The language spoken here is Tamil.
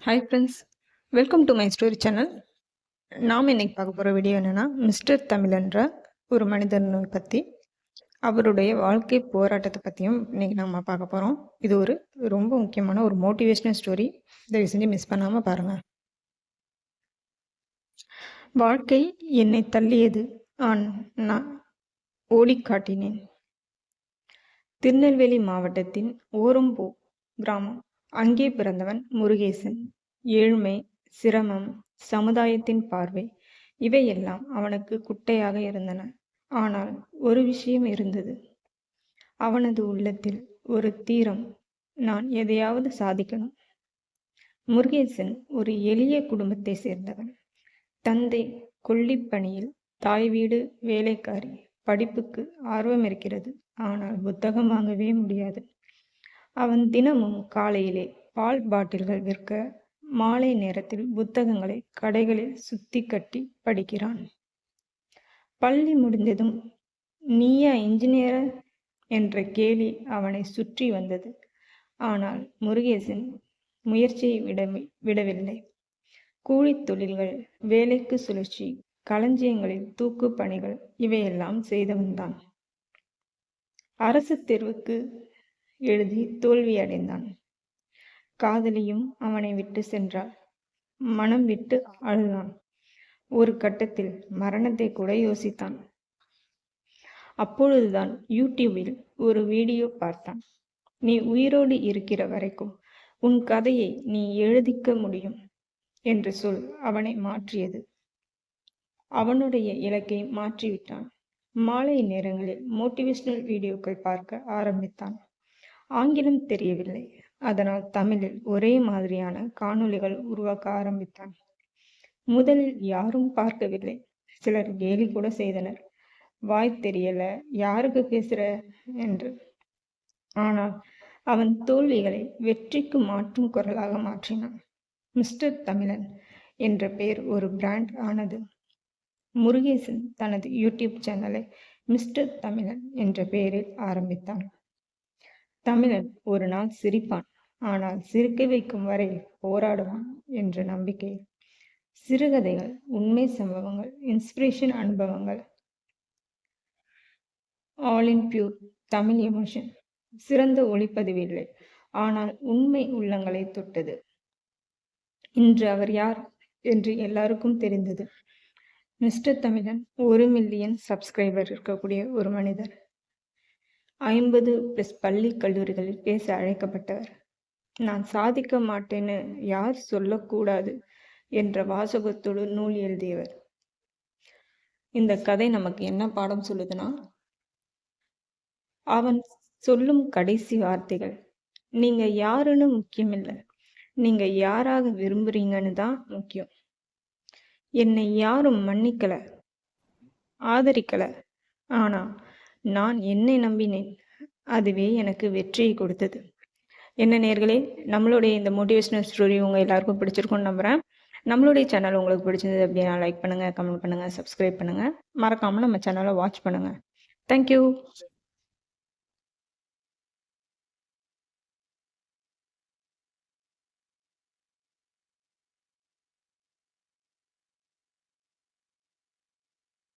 Hi friends welcome to my story channel நாம் இன்றைக்கி பார்க்க போகிற வீடியோ என்னென்னா மிஸ்டர் தமிழன்ற ஒரு மனிதனை பற்றி அவருடைய வாழ்க்கை போராட்டத்தை பற்றியும் இன்றைக்கி நம்ம பார்க்க போகிறோம் இது ஒரு ரொம்ப முக்கியமான ஒரு மோட்டிவேஷனல் ஸ்டோரி தயவு செஞ்சு மிஸ் பண்ணாமல் பாருங்கள் வாழ்க்கை என்னை தள்ளியது ஆன் நான் ஓடி காட்டினேன். திருநெல்வேலி மாவட்டத்தின் ஓரம்பூ கிராமம். அங்கே பிறந்தவன் முருகேசன். ஏழ்மை சிரமம் சமுதாயத்தின் பார்வை இவையெல்லாம் அவனுக்கு குட்டையாக இருந்தன. ஆனால் ஒரு விஷயம் இருந்தது. அவனது உள்ளத்தில் ஒரு தீரம் நான் எதையாவது சாதிக்கணும். முருகேசன் ஒரு எளிய குடும்பத்தை சேர்ந்தவன். தந்தை கொல்லிப்பணியில் தாய் வீடு வேலைக்காரி படிப்புக்கு ஆர்வம் இருக்கிறது. ஆனால் புத்தகம் வாங்கவே முடியாது. அவன் தினமும் காலையிலே பால் பாட்டில்கள் விற்க மாலை நேரத்தில் புத்தகங்களை கடைகளில் சுத்தி கட்டி படிக்கிறான். பள்ளி முடிந்ததும் நீயா இன்ஜினியர்? என்ற கேலி அவனை சுற்றி வந்தது. ஆனால் முருகேசன் முயற்சியை விட விடவில்லை. கூலித் தொழில்கள் வேலைக்கு சுழற்சி களஞ்சியங்களில் தூக்கு பணிகள் இவையெல்லாம் செய்தவன்தான். அரசு தேர்வுக்கு எழுதி தோல்வியடைந்தான் காதலியும் அவனை விட்டு சென்றாள். மனம் விட்டு அழுதான். ஒரு கட்டத்தில் மரணத்தை கூட யோசித்தான். அப்பொழுதுதான் யூடியூபில் ஒரு வீடியோ பார்த்தான். நீ உயிரோடு இருக்கிற வரைக்கும் உன் கதையை நீ எழுதிக்க முடியும் என்று சொல் அவனை மாற்றியது. அவனுடைய இலக்கை மாற்றிவிட்டான். மாலை நேரங்களில் மோட்டிவேஷனல் வீடியோக்கள் பார்க்க ஆரம்பித்தான். ஆங்கிலம் தெரியவில்லை. அதனால் தமிழில் ஒரே மாதிரியான காணொளிகள் உருவாக்க ஆரம்பித்தான். முதலில் யாரும் பார்க்கவில்லை. சிலர் கேலி கூட செய்தனர். வாய் தெரியல. யாருக்கு பேசுற? என்று. ஆனால் அவன் தோல்விகளை வெற்றிக்கு மாற்றும் குரலாக மாற்றினான். மிஸ்டர் தமிழன் என்ற பெயர் ஒரு பிராண்ட் ஆனது. முருகேசன் தனது யூடியூப் சேனலை மிஸ்டர் தமிழன் என்ற பெயரில் ஆரம்பித்தான். தமிழன் ஒரு நாள் சிரிப்பான். ஆனால் சிரிக்க வைக்கும் வரை போராடுவான் என்ற நம்பிக்கை. சிறுகதைகள் உண்மை சம்பவங்கள் இன்ஸ்பிரேஷன் அனுபவங்கள். All in pure Tamil emotion சிறந்த ஒளிப்பதிவில்லை. ஆனால் உண்மை உள்ளங்களை தொட்டது. இன்று அவர் யார் என்று எல்லாருக்கும் தெரிந்தது. மிஸ்டர் தமிழன் ஒரு மில்லியன் சப்ஸ்கிரைபர் இருக்கக்கூடிய ஒரு மனிதர். ஐம்பது பிளஸ் பள்ளி கல்லூரிகளில் பேச அழைக்கப்பட்டவர். நான் சாதிக்க மாட்டேன்னு யார் சொல்லக்கூடாது என்ற வாசகத்தோடு நூல் எழுதியவர். இந்த கதை நமக்கு என்ன பாடம் சொல்லுதுன்னா அவன் சொல்லும் கடைசி வார்த்தைகள். நீங்க யாருன்னு முக்கியமில்லை. நீங்க யாராக விரும்புறீங்கன்னு தான் முக்கியம். என்னை யாரும் மன்னிக்கல ஆதரிக்கல. ஆனா நான் என்னை நம்பினேன். அதுவே எனக்கு வெற்றியை கொடுத்தது. என்ன நேர்களே நம்மளுடைய இந்த மோட்டிவேஷனல் ஸ்டோரி உங்கள் எல்லாருக்கும் பிடிச்சிருக்கும்னு நம்புகிறேன் நம்மளுடைய சேனல் உங்களுக்கு பிடிச்சிருந்தது அப்படின்னா லைக் பண்ணுங்கள் கமெண்ட் பண்ணுங்கள் சப்ஸ்கிரைப் பண்ணுங்கள் மறக்காமல் நம்ம சேனலை வாட்ச் பண்ணுங்கள் தேங்க்யூ